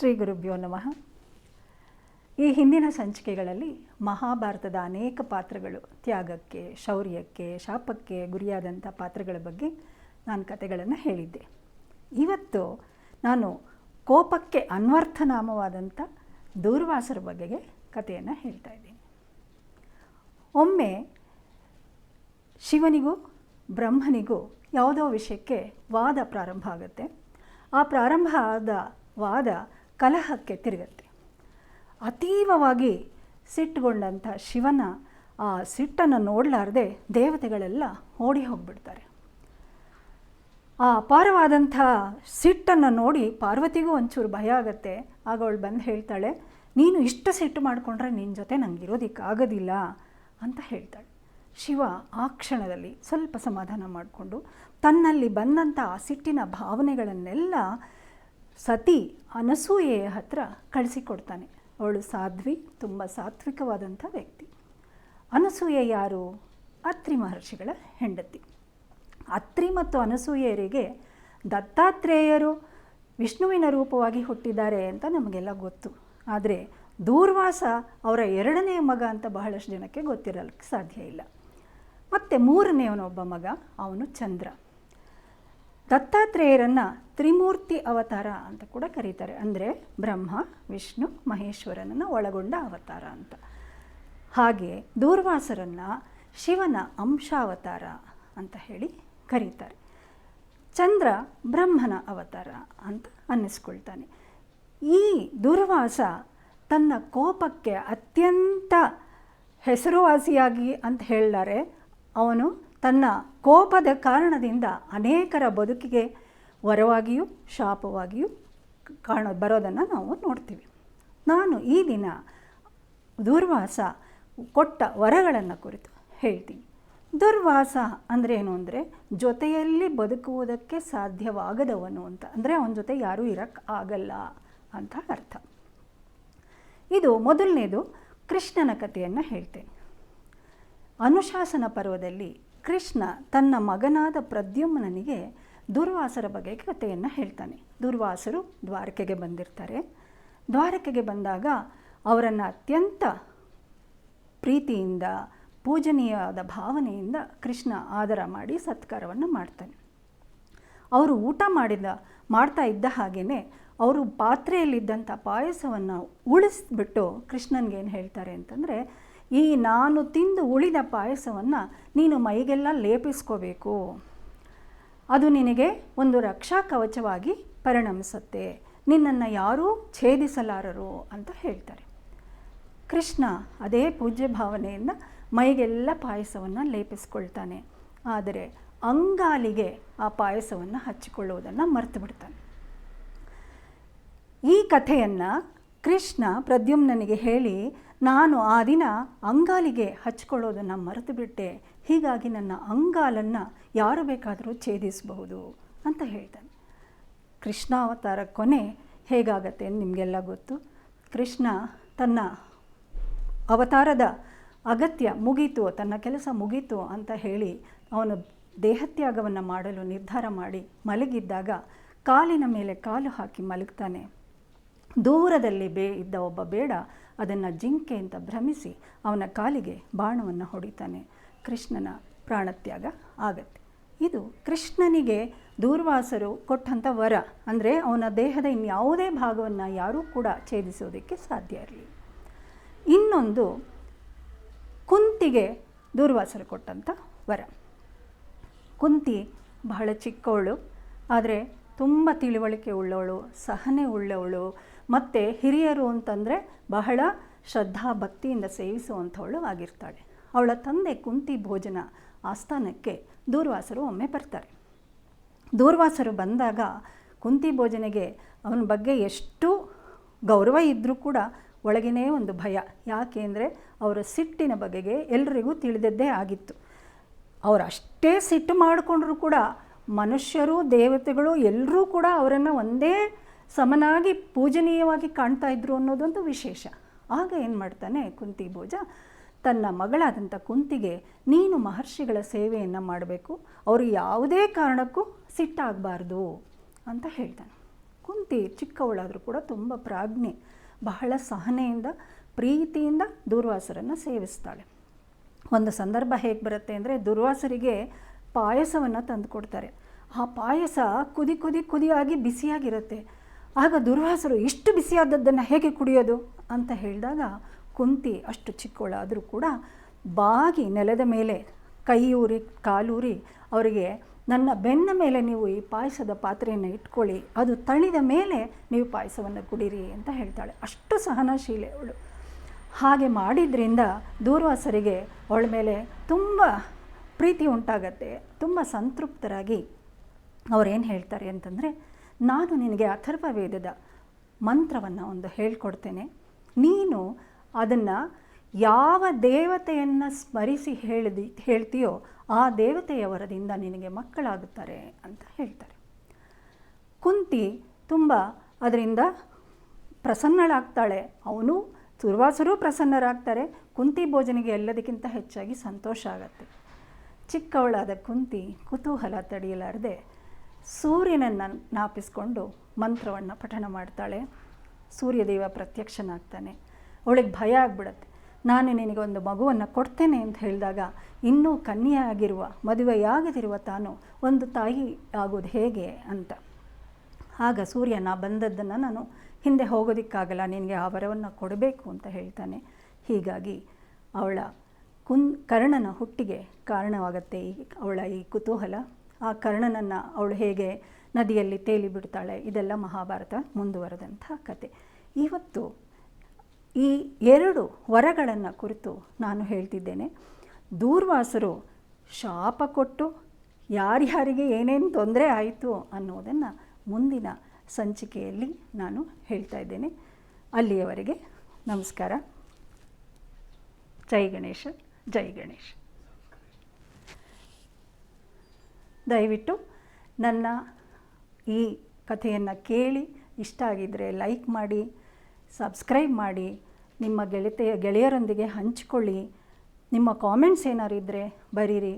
ಶ್ರೀ ಗುರುಭ್ಯೋ ನಮಃ. ಈ ಹಿಂದಿನ ಸಂಚಿಕೆಗಳಲ್ಲಿ ಮಹಾಭಾರತದ ಅನೇಕ ಪಾತ್ರಗಳು, ತ್ಯಾಗಕ್ಕೆ, ಶೌರ್ಯಕ್ಕೆ, ಶಾಪಕ್ಕೆ ಗುರಿಯಾದಂಥ ಪಾತ್ರಗಳ ಬಗ್ಗೆ ನಾನು ಕತೆಗಳನ್ನು ಹೇಳಿದ್ದೆ. ಇವತ್ತು ನಾನು ಕೋಪಕ್ಕೆ ಅನ್ವರ್ಥನಾಮವಾದಂಥ ದೂರ್ವಾಸರ ಬಗೆಗೆ ಕಥೆಯನ್ನು ಹೇಳ್ತಾ ಇದ್ದೀನಿ. ಒಮ್ಮೆ ಶಿವನಿಗೂ ಬ್ರಹ್ಮನಿಗೂ ಯಾವುದೋ ವಿಷಯಕ್ಕೆ ವಾದ ಪ್ರಾರಂಭ ಆಗುತ್ತೆ. ಆ ಪ್ರಾರಂಭ ಆದ ವಾದ ಕಲಹಕ್ಕೆ ತಿರುಗತ್ತೆ. ಅತೀವವಾಗಿ ಸಿಟ್ಟುಗೊಂಡಂಥ ಶಿವನ ಆ ಸಿಟ್ಟನ್ನು ನೋಡಲಾರ್ದೆ ದೇವತೆಗಳೆಲ್ಲ ಓಡಿ ಹೋಗ್ಬಿಡ್ತಾರೆ. ಆ ಅಪಾರವಾದಂಥ ಸಿಟ್ಟನ್ನು ನೋಡಿ ಪಾರ್ವತಿಗೂ ಒಂಚೂರು ಭಯ ಆಗುತ್ತೆ. ಆಗ ಅವಳು ಬಂದು ಹೇಳ್ತಾಳೆ, ನೀನು ಇಷ್ಟು ಸಿಟ್ಟು ಮಾಡಿಕೊಂಡ್ರೆ ನಿನ್ನ ಜೊತೆ ನಂಗೆ ಇರೋದಕ್ಕಾಗೋದಿಲ್ಲ ಅಂತ ಹೇಳ್ತಾಳೆ. ಶಿವ ಆ ಕ್ಷಣದಲ್ಲಿ ಸ್ವಲ್ಪ ಸಮಾಧಾನ ಮಾಡಿಕೊಂಡು ತನ್ನಲ್ಲಿ ಬಂದಂಥ ಆ ಸಿಟ್ಟಿನ ಭಾವನೆಗಳನ್ನೆಲ್ಲ ಸತಿ ಅನಸೂಯೆಯ ಹತ್ರ ಕಳಿಸಿಕೊಡ್ತಾನೆ. ಅವಳು ಸಾಧ್ವಿ, ತುಂಬ ಸಾತ್ವಿಕವಾದಂಥ ವ್ಯಕ್ತಿ. ಅನಸೂಯೆ ಯಾರು? ಅತ್ರಿ ಮಹರ್ಷಿಗಳ ಹೆಂಡತಿ. ಅತ್ರಿ ಮತ್ತು ಅನಸೂಯರಿಗೆ ದತ್ತಾತ್ರೇಯರು ವಿಷ್ಣುವಿನ ರೂಪವಾಗಿ ಹುಟ್ಟಿದ್ದಾರೆ ಅಂತ ನಮಗೆಲ್ಲ ಗೊತ್ತು. ಆದರೆ ದೂರ್ವಾಸ ಅವರ ಎರಡನೆಯ ಮಗ ಅಂತ ಬಹಳಷ್ಟು ಜನಕ್ಕೆ ಗೊತ್ತಿರಲಿಕ್ಕೆ ಸಾಧ್ಯ ಇಲ್ಲ. ಮತ್ತು ಮೂರನೆಯವನೊಬ್ಬ ಮಗ, ಅವನು ಚಂದ್ರ. ದತ್ತಾತ್ರೇಯರನ್ನು ತ್ರಿಮೂರ್ತಿ ಅವತಾರ ಅಂತ ಕೂಡ ಕರೀತಾರೆ. ಅಂದರೆ ಬ್ರಹ್ಮ, ವಿಷ್ಣು, ಮಹೇಶ್ವರನನ್ನು ಒಳಗೊಂಡ ಅವತಾರ ಅಂತ. ಹಾಗೆ ದೂರ್ವಾಸರನ್ನು ಶಿವನ ಅಂಶಾವತಾರ ಅಂತ ಹೇಳಿ ಕರೀತಾರೆ. ಚಂದ್ರ ಬ್ರಹ್ಮನ ಅವತಾರ ಅಂತ ಅನ್ನಿಸ್ಕೊಳ್ತಾನೆ. ಈ ದೂರ್ವಾಸ ತನ್ನ ಕೋಪಕ್ಕೆ ಅತ್ಯಂತ ಹೆಸರುವಾಸಿಯಾಗಿ ಅಂತ ಹೇಳ್ತಾರೆ ಅವನು ತನ್ನ ಕೋಪದ ಕಾರಣದಿಂದ ಅನೇಕರ ಬದುಕಿಗೆ ವರವಾಗಿಯೂ ಶಾಪವಾಗಿಯೂ ಕಾಣ ಬರೋದನ್ನು ನಾವು ನೋಡ್ತೀವಿ. ನಾನು ಈ ದಿನ ದುರ್ವಾಸ ಕೊಟ್ಟ ವರಗಳನ್ನು ಕುರಿತು ಹೇಳ್ತೀನಿ. ದುರ್ವಾಸ ಅಂದರೆ ಏನು ಅಂದರೆ ಜೊತೆಯಲ್ಲಿ ಬದುಕುವುದಕ್ಕೆ ಸಾಧ್ಯವಾಗದವನು ಅಂತ. ಅಂದರೆ ಅವನ ಜೊತೆ ಯಾರೂ ಇರಕ್ಕೆ ಆಗಲ್ಲ ಅಂತ ಅರ್ಥ. ಇದು ಮೊದಲನೇದು ಕೃಷ್ಣನ ಕಥೆಯನ್ನು ಹೇಳ್ತೇನೆ. ಅನುಶಾಸನ ಪರ್ವದಲ್ಲಿ ಕೃಷ್ಣ ತನ್ನ ಮಗನಾದ ಪ್ರದ್ಯುಮ್ನನಿಗೆ ದುರ್ವಾಸರ ಬಗ್ಗೆ ಕಥೆಯನ್ನು ಹೇಳ್ತಾನೆ. ದುರ್ವಾಸರು ದ್ವಾರಕೆಗೆ ಬಂದಿರ್ತಾರೆ. ದ್ವಾರಕೆಗೆ ಬಂದಾಗ ಅವರನ್ನು ಅತ್ಯಂತ ಪ್ರೀತಿಯಿಂದ, ಪೂಜನೀಯವಾದ ಭಾವನೆಯಿಂದ ಕೃಷ್ಣ ಆದರ ಮಾಡಿ ಸತ್ಕಾರವನ್ನು ಮಾಡ್ತಾನೆ. ಅವರು ಊಟ ಮಾಡಿದ, ಮಾಡ್ತಾ ಇದ್ದ ಹಾಗೆಯೇ ಅವರು ಪಾತ್ರೆಯಲ್ಲಿದ್ದಂಥ ಪಾಯಸವನ್ನು ಉಳಿಸ್ಬಿಟ್ಟು ಕೃಷ್ಣನಿಗೆ ಏನು ಹೇಳ್ತಾರೆ ಅಂತಂದರೆ ಈ ನಾನು ತಿಂದು ಉಳಿದ ಪಾಯಸವನ್ನು ನೀನು ಮೈಗೆಲ್ಲ ಲೇಪಿಸ್ಕೋಬೇಕು. ಅದು ನಿನಗೆ ಒಂದು ರಕ್ಷಾ ಕವಚವಾಗಿ ಪರಿಣಮಿಸುತ್ತೆ. ನಿನ್ನನ್ನು ಯಾರೂ ಛೇದಿಸಲಾರರು ಅಂತ ಹೇಳ್ತಾರೆ. ಕೃಷ್ಣ ಅದೇ ಪೂಜ್ಯ ಭಾವನೆಯಿಂದ ಮೈಗೆಲ್ಲ ಪಾಯಸವನ್ನು ಲೇಪಿಸ್ಕೊಳ್ತಾನೆ. ಆದರೆ ಅಂಗಾಲಿಗೆ ಆ ಪಾಯಸವನ್ನು ಹಚ್ಚಿಕೊಳ್ಳುವುದನ್ನು ಮರೆತು ಬಿಡ್ತಾನೆ. ಈ ಕಥೆಯನ್ನು ಕೃಷ್ಣ ಪ್ರದ್ಯುಮ್ನನಿಗೆ ಹೇಳಿ ನಾನು ಆ ದಿನ ಅಂಗಾಲಿಗೆ ಹಚ್ಕೊಳ್ಳೋದನ್ನು ಮರೆತು ಬಿಟ್ಟೆ. ಹೀಗಾಗಿ ನನ್ನ ಅಂಗಾಲನ್ನು ಯಾರು ಬೇಕಾದರೂ ಛೇದಿಸಬಹುದು ಅಂತ ಹೇಳ್ತಾನೆ. ಕೃಷ್ಣಾವತಾರ ಕೊನೆ ಹೇಗಾಗತ್ತೆ ನಿಮಗೆಲ್ಲ ಗೊತ್ತು. ಕೃಷ್ಣ ತನ್ನ ಅವತಾರದ ಅಗತ್ಯ ಮುಗೀತು, ತನ್ನ ಕೆಲಸ ಮುಗೀತು ಅಂತ ಹೇಳಿ ಅವನು ದೇಹತ್ಯಾಗವನ್ನು ಮಾಡಲು ನಿರ್ಧಾರ ಮಾಡಿ ಮಲಗಿದ್ದಾಗ ಕಾಲಿನ ಮೇಲೆ ಕಾಲು ಹಾಕಿ ಮಲಗ್ತಾನೆ. ದೂರದಲ್ಲಿ ಬೇ ಇದ್ದ ಒಬ್ಬ ಬೇಡ, ಅದನ್ನು ಜಿಂಕೆ ಅಂತ ಭ್ರಮಿಸಿ ಅವನ ಕಾಲಿಗೆ ಬಾಣವನ್ನು ಹೊಡಿತಾನೆ. ಕೃಷ್ಣನ ಪ್ರಾಣತ್ಯಾಗ ಆಗತ್ತೆ. ಇದು ಕೃಷ್ಣನಿಗೆ ದೂರ್ವಾಸರು ಕೊಟ್ಟಂಥ ವರ. ಅಂದರೆ ಅವನ ದೇಹದ ಇನ್ಯಾವುದೇ ಭಾಗವನ್ನು ಯಾರೂ ಕೂಡ ಛೇದಿಸೋದಕ್ಕೆ ಸಾಧ್ಯ ಇರಲಿ. ಇನ್ನೊಂದು ಕುಂತಿಗೆ ದೂರ್ವಾಸರು ಕೊಟ್ಟಂಥ ವರ. ಕುಂತಿ ಬಹಳ ಚಿಕ್ಕವಳು ಆದರೆ ತುಂಬ ತಿಳಿವಳಿಕೆ ಉಳ್ಳವಳು, ಸಹನೆ ಉಳ್ಳವಳು, ಮತ್ತು ಹಿರಿಯರು ಅಂತಂದರೆ ಬಹಳ ಶ್ರದ್ಧಾ ಭಕ್ತಿಯಿಂದ ಸೇವಿಸುವಂಥವಳು ಆಗಿರ್ತಾಳೆ. ಅವಳ ತಂದೆ ಕುಂತಿ ಭೋಜನ ಆಸ್ಥಾನಕ್ಕೆ ದೂರ್ವಾಸರು ಒಮ್ಮೆ ಬರ್ತಾರೆ. ದೂರ್ವಾಸರು ಬಂದಾಗ ಕುಂತಿ ಭೋಜನೆಗೆ ಅವನ ಬಗ್ಗೆ ಎಷ್ಟು ಗೌರವ ಇದ್ದರೂ ಕೂಡ ಒಳಗಿನೇ ಒಂದು ಭಯ. ಯಾಕೆ ಅಂದರೆ ಅವರ ಸಿಟ್ಟಿನ ಬಗೆಗೆ ಎಲ್ರಿಗೂ ತಿಳಿದದ್ದೇ ಆಗಿತ್ತು. ಅವರು ಅಷ್ಟೇ ಸಿಟ್ಟು ಮಾಡಿಕೊಂಡ್ರೂ ಕೂಡ ಮನುಷ್ಯರು, ದೇವತೆಗಳು ಎಲ್ಲರೂ ಕೂಡ ಅವರನ್ನು ಒಂದೇ ಸಮನಾಗಿ ಪೂಜನೀಯವಾಗಿ ಕಾಣ್ತಾ ಇದ್ರು ಅನ್ನೋದೊಂದು ವಿಶೇಷ. ಆಗ ಏನು ಮಾಡ್ತಾನೆ ಕುಂತಿ ಭೋಜ, ತನ್ನ ಮಗಳಾದಂಥ ಕುಂತಿಗೆ, ನೀನು ಮಹರ್ಷಿಗಳ ಸೇವೆಯನ್ನು ಮಾಡಬೇಕು. ಅವರು ಯಾವುದೇ ಕಾರಣಕ್ಕೂ ಸಿಟ್ಟಾಗಬಾರ್ದು, ಅಂತ ಹೇಳ್ತಾನೆ. ಕುಂತಿ ಚಿಕ್ಕವಳಾದರೂ ಕೂಡ ತುಂಬ ಪ್ರಾಜ್ಞೆ, ಬಹಳ ಸಹನೆಯಿಂದ, ಪ್ರೀತಿಯಿಂದ ದುರ್ವಾಸರನ್ನು ಸೇವಿಸ್ತಾಳೆ. ಒಂದು ಸಂದರ್ಭ ಹೇಗೆ ಬರುತ್ತೆ ಅಂದರೆ, ದುರ್ವಾಸರಿಗೆ ಪಾಯಸವನ್ನು ತಂದು ಕೊಡ್ತಾರೆ. ಆ ಪಾಯಸ ಕುದಿ ಕುದಿ ಕುದಿಯಾಗಿ ಬಿಸಿಯಾಗಿರುತ್ತೆ. ಆಗ ದುರ್ವಾಸರು ಇಷ್ಟು ಬಿಸಿಯಾದದ್ದನ್ನು ಹೇಗೆ ಕುಡಿಯೋದು ಅಂತ ಹೇಳಿದಾಗ ಕುಂತಿ ಅಷ್ಟು ಚಿಕ್ಕವಳಾದರೂ ಕೂಡ ಬಾಗಿ ನೆಲದ ಮೇಲೆ ಕೈಯೂರಿ ಕಾಲೂರಿ ಅವರಿಗೆ ನನ್ನ ಬೆನ್ನ ಮೇಲೆ ನೀವು ಈ ಪಾಯಸದ ಪಾತ್ರೆಯನ್ನು ಇಟ್ಕೊಳ್ಳಿ, ಅದು ತಣಿದ ಮೇಲೆ ನೀವು ಪಾಯಸವನ್ನು ಕುಡೀರಿ ಅಂತ ಹೇಳ್ತಾಳೆ. ಅಷ್ಟು ಸಹನಶೀಲೆ ಅವಳು. ಹಾಗೆ ಮಾಡಿದ್ರಿಂದ ದೂರ್ವಾಸರಿಗೆ ಅವಳ ಮೇಲೆ ತುಂಬ ಪ್ರೀತಿ ಉಂಟಾಗತ್ತೆ. ತುಂಬ ಸಂತೃಪ್ತರಾಗಿ ಅವರೇನು ಹೇಳ್ತಾರೆ ಅಂತಂದರೆ, ನಾನು ನಿನಗೆ ಅಥರ್ವ ವೇದದ ಮಂತ್ರವನ್ನು ಒಂದು ಹೇಳ್ಕೊಡ್ತೇನೆ. ನೀನು ಅದನ್ನು ಯಾವ ದೇವತೆಯನ್ನು ಸ್ಮರಿಸಿ ಹೇಳಿದಿ, ಹೇಳ್ತೀಯೋ ಆ ದೇವತೆಯ ವರದಿಂದ ನಿನಗೆ ಮಕ್ಕಳಾಗುತ್ತಾರೆ ಅಂತ ಹೇಳ್ತಾರೆ. ಕುಂತಿ ತುಂಬ ಅದರಿಂದ ಪ್ರಸನ್ನಳಾಗ್ತಾಳೆ. ಅವನು ದುರ್ವಾಸರೂ ಪ್ರಸನ್ನರಾಗ್ತಾರೆ. ಕುಂತಿ ಭೋಜನಿಗೆ ಎಲ್ಲದಕ್ಕಿಂತ ಹೆಚ್ಚಾಗಿ ಸಂತೋಷ ಆಗತ್ತೆ. ಚಿಕ್ಕವಳಾದ ಕುಂತಿ ಕುತೂಹಲ ತಡೆಯಲಾರದೆ ಸೂರ್ಯನನ್ನು ನಾಪಿಸ್ಕೊಂಡು ಮಂತ್ರವನ್ನು ಪಠಣ ಮಾಡ್ತಾಳೆ. ಸೂರ್ಯದೇವ ಪ್ರತ್ಯಕ್ಷನಾಗ್ತಾನೆ. ಅವಳಿಗೆ ಭಯ ಆಗ್ಬಿಡತ್ತೆ. ನಾನು ನಿನಗೆ ಒಂದು ಮಗುವನ್ನು ಕೊಡ್ತೇನೆ ಅಂತ ಹೇಳಿದಾಗ ಇನ್ನೂ ಕನ್ಯೆಯಾಗಿರುವ, ಮದುವೆಯಾಗದಿರುವ ತಾನು ಒಂದು ತಾಯಿ ಆಗೋದು ಹೇಗೆ ಅಂತ. ಆಗ ಸೂರ್ಯ ನಾ ಬಂದದ್ದನ್ನು ನಾನು ಹಿಂದೆ ಹೋಗೋದಕ್ಕಾಗಲ್ಲ, ನಿನಗೆ ಆ ವರವನ್ನು ಕೊಡಬೇಕು ಅಂತ ಹೇಳ್ತಾನೆ. ಹೀಗಾಗಿ ಅವಳ ಕುನ್ ಕರ್ಣನ ಹುಟ್ಟಿಗೆ ಕಾರಣವಾಗತ್ತೆ ಈ ಅವಳ ಈ ಕುತೂಹಲ. ಆ ಕರ್ಣನನ್ನು ಅವಳು ಹೇಗೆ ನದಿಯಲ್ಲಿ ತೇಲಿ ಬಿಡ್ತಾಳೆ, ಇದೆಲ್ಲ ಮಹಾಭಾರತ ಮುಂದುವರೆದಂಥ ಕತೆ. ಇವತ್ತು ಈ ಎರಡು ವರಗಳನ್ನು ಕುರಿತು ನಾನು ಹೇಳ್ತಿದ್ದೇನೆ. ದೂರ್ವಾಸರು ಶಾಪ ಕೊಟ್ಟು ಯಾರ್ಯಾರಿಗೆ ಏನೇನು ತೊಂದರೆ ಆಯಿತು ಅನ್ನೋದನ್ನು ಮುಂದಿನ ಸಂಚಿಕೆಯಲ್ಲಿ ನಾನು ಹೇಳ್ತಾ ಇದ್ದೇನೆ. ಅಲ್ಲಿಯವರೆಗೆ ನಮಸ್ಕಾರ. ಜೈ ಗಣೇಶ. ಜೈ ಗಣೇಶ್. ದಯವಿಟ್ಟು ನನ್ನ ಈ ಕಥೆಯನ್ನು ಕೇಳಿ, ಇಷ್ಟ ಆಗಿದ್ದರೆ ಲೈಕ್ ಮಾಡಿ, ಸಬ್ಸ್ಕ್ರೈಬ್ ಮಾಡಿ, ನಿಮ್ಮ ಗೆಳತಿಯ ಗೆಳೆಯರೊಂದಿಗೆ ಹಂಚಿಕೊಳ್ಳಿ. ನಿಮ್ಮ ಕಾಮೆಂಟ್ಸ್ ಏನಾರು ಇದ್ದರೆ ಬರೀರಿ.